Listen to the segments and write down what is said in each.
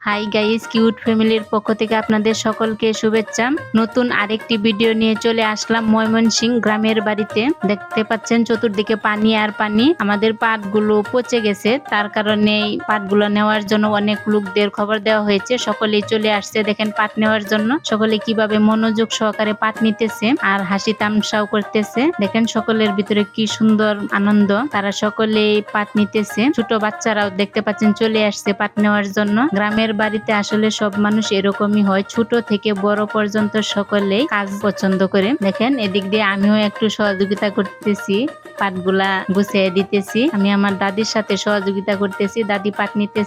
Hi guys cute ফ্যামিলির পক্ষ থেকে আপনাদের সকলকে শুভেচ্ছা। নতুন আরেকটি ভিডিও নিয়ে চলে আসলাম ময়মনসিং গ্রামের বাড়িতে। দেখতে পাচ্ছেন চতুর্দিকে পানি আর পানি। আমাদের পাটগুলো পচে গেছে। তার কারণে পাটগুলো নেওয়ার জন্য অনেক লোকদের খবর দেওয়া হয়েছে। সকলেই চলে আসছে দেখেন পাট নেওয়ার জন্য। সকলে কীভাবে মনোযোগ সহকারে পাট নিতেছে আর হাসি তামসাও করতেছে। দেখেন সকলের ভিতরে কি সুন্দর আনন্দ। তারা সকলেই পাট নিতেছে। ছোট বাচ্চারাও দেখতে পাচ্ছেন চলে আসছে পাট নেওয়ার জন্য। গ্রামের বাড়িতে আসলে সব মানুষ এরকমই হয়। ছোট থেকে বড় পর্যন্ত সকলেই কাজ পছন্দ করে। দেখেন, এদিক দিয়ে আমিও একটু সহযোগিতা করতেছি। পাটগুলা গুছিয়ে দিতেছি। আমি আমার দাদির সাথে সহযোগিতা করতেছি। দাদি পাট নিতে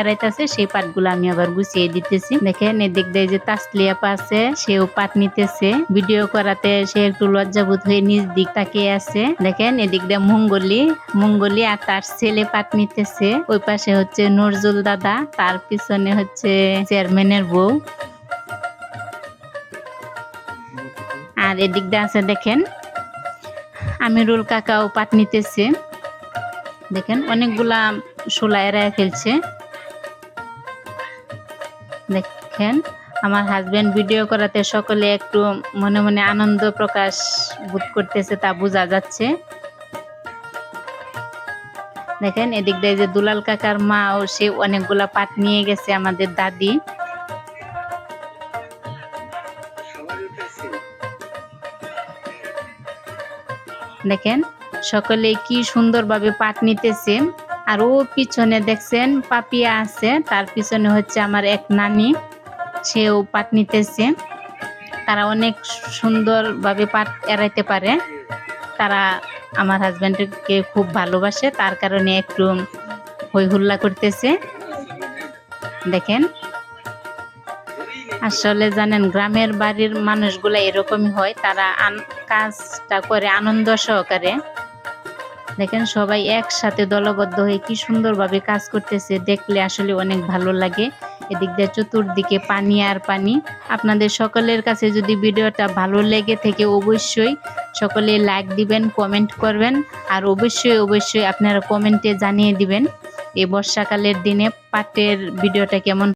এড়াইতেছে, সেই পাটগুলো আমি আবার গুছিয়ে দিতেছি। দেখেন, এদিক দিয়ে যে তাসলিয়া আছে, সেও পাট নিতেছে। ভিডিও করাতে সে একটু লজ্জাবোধ হয়ে নিজ দিক তাকিয়ে আছে। দেখেন, এদিক দিয়ে মঙ্গলি মঙ্গলি আর তার ছেলে পাট নিতেছে। ওই পাশে হচ্ছে নজরুল দাদা, তার পিছনে হচ্ছে চেয়ারম্যানের বউ। আর এদিক দিয়ে আছে, দেখেন আমিরুল কাকাও পাট নিতেছে। দেখেন, অনেকগুলা শোলা এড়ায় ফেলছে। দেখেন, আমার হাজব্যান্ড ভিডিও করাতে সকলে একটু মনে মনে আনন্দ প্রকাশ বোধ করতেছে, তা বোঝা যাচ্ছে। দেখেন, এদিক দিয়ে যে দুলাল কাকার মা ও সে অনেকগুলা পাট নিয়ে গেছে আমাদের দাদি। দেখেন, সকলে কি সুন্দরভাবে পাট নিতেছে। আর ও পিছনে দেখছেন, পাপিয়া আছে, তার পিছনে হচ্ছে আমার এক নানি, সেও পাট নিতেছে। তারা অনেক সুন্দরভাবে পাট এড়াইতে পারে। তারা আমার হাজব্যান্ডকে খুব ভালোবাসে, তার কারণে একটু হই হুল্লা করতেছে। দেখেন আসলে জানেন, গ্রামের বাড়ির মানুষগুলা এরকমই হয়, তারা কাজটা করে আনন্দ সহকারে। দেখেন সবাই একসাথে দলবদ্ধ হয়ে কি সুন্দরভাবে কাজ করতেছে, দেখলে আসলে অনেক ভালো লাগে। এদিক দিয়ে চতুর্দিকে পানি আর পানি। আপনাদের সকলের কাছে যদি ভিডিওটা ভালো লেগে থেকে, অবশ্যই সকলে লাইক দিবেন কমেন্ট করবেন, আর অবশ্যই অবশ্যই আপনারা কমেন্টে জানিয়ে দিবেন, এই বর্ষাকালের দিনে পাটের ভিডিওটা কেমন